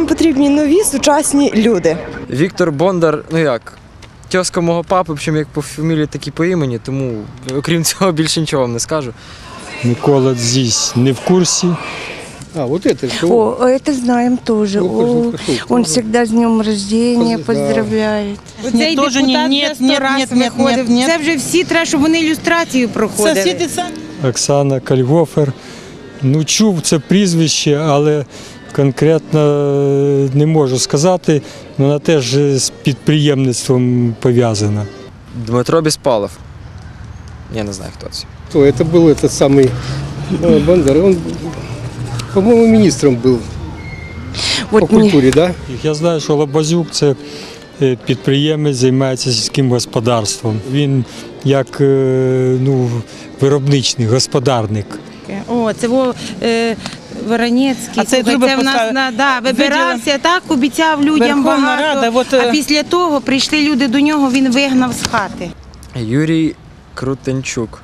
Нам потрібні нові сучасні люди. Віктор Бондар, ну як, тьоска мого папи, причому як по фамілії, так і по імені, тому окрім цього більше нічого вам не скажу. Микола здесь не в курсі. А, вот это что? О, это знаем тоже. Ну, О, он всегда с днем рождения поздравляет. Цей теж ні, депутат ні, вже сто ні, раз ні, ні, виходив. ні, ні. Це вже всі треба, щоб вони ілюстрацію проходили. Сусіди самі. Оксана Кальгофер. Ну, чув це прізвище, але конкретно е, не можу сказати. Вона теж з підприємництвом пов'язана. Дмитро Біспалов. Я не знаю, хто це. Кто? Это был этот самый э, Бондар. Он, по-моему, министром был по Вот мне, культуре, да? Я знаю, що Лабазюк це е, підприємець, займається сільським господарством. Він як е, ну, виробничний, господарник. О, це во, е, Воронецький. А цей Слухай, це в нас на, да, вибирався, так, обіцяв людям Верховна багато. Рада, от, а е, після того прийшли люди до нього, він вигнав з хати. Юрій Крутенчук.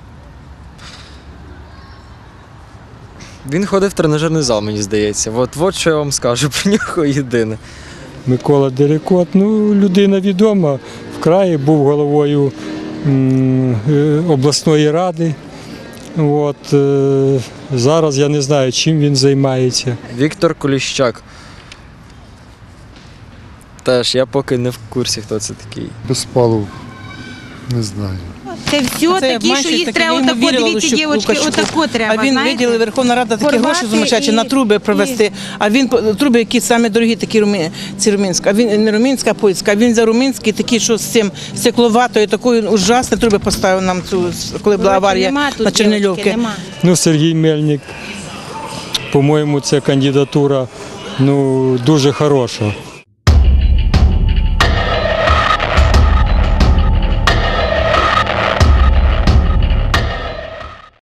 Він ходив в тренажерний зал, мені здається. От, от що я вам скажу про нього єдине. Микола Дерекот, ну, людина відома. В краї був головою м, е, обласної ради. От, е, зараз я не знаю, чим він займається. Віктор Коліщак. Теж я поки не в курсі, хто це такий. Безпалов, не знаю. Це все Це такі, що їх треба отако, дивіться, дівчатки, отако треба, А він знаєте? виділив Верховна Рада такі Порвати гроші сумасшедші і- на труби провести. А він по- труби, які самі дорогі, такі румі, ці румінські. А він не румінська, а польська. А він за румінський, такі, що з цим стекловатою, такою ужасні труби поставив нам цю, коли була аварія нема тут, на Чернильовці. Ну, Сергій Мельник, по-моєму, це кандидатура ну, дуже хороша.